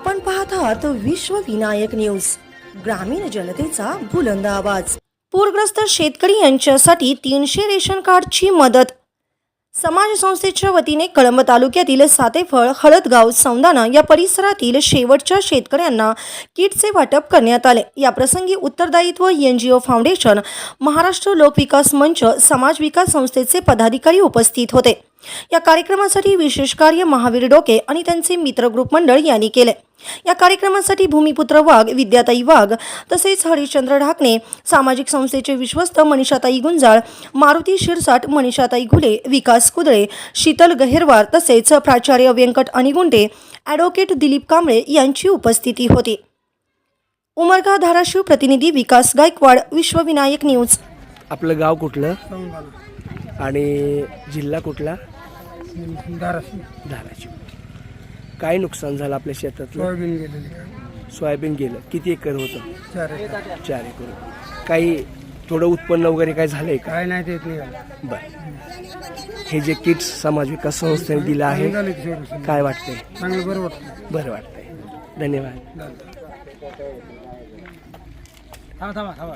आपण पाहत आहात विश्व विनायक न्यूज ग्रामीण जनतेचा बुलंद आवाज. पूरग्रस्त शेतकरी यांच्यासाठी तीनशे रेशन कार्डची मदत. समाज संस्थेच्या वतीने कळंब तालुक्यातील सातेफळ हळदगाव सौंदाना या परिसरातील शेवटच्या शेतकऱ्यांना किटचे वाटप करण्यात आले. या प्रसंगी उत्तरदायित्व ओ फाउंडेशन महाराष्ट्र लोकविकास मंच समाज विकास संस्थेचे पदाधिकारी उपस्थित होते. या कार्यक्रमासाठी विशेष कार्य महावीर डोके आणि त्यांचे मित्र ग्रुप मंडळ यांनी केले. या कार्यक्रमासाठी भूमिपुत्र वाघ विद्याताई वाघ तसेच हरिश्चंद्र ढाकणे सामाजिक संस्थेचे विश्वस्त मनीषाताई गुंजाळ मारुती शिरसाट मनीषाताई घुले विकास कुदळे शीतल गहेरवार तसेच प्राचार्य व्यंकट अनिगुंटे ॲडव्होकेट दिलीप कांबळे यांची उपस्थिती होती. उमरगा धाराशिव प्रतिनिधी विकास गायकवाड विश्वविनायक न्यूज. आपलं गाव कुठलं? आणि जिल्हा कुठला? धाराशिव. धाराशिव काय नुकसान झालं आपल्या शेतातलं? सोयाबीन गेलेली. काय सोयाबीन गेलं. किती एकर होतं? चार एकर. चार एकर. काही थोडं उत्पन्न वगैरे काय झालंय का? काय नाही देत निघालं. बर. हे जे किट्स समाज विकास संस्थेने दिलं आहे निघाले की सोडून काय वाटतंय? चांगलं बरं वाटतं बरं वाटतंय. धन्यवाद. थांबा थांबा थांबा.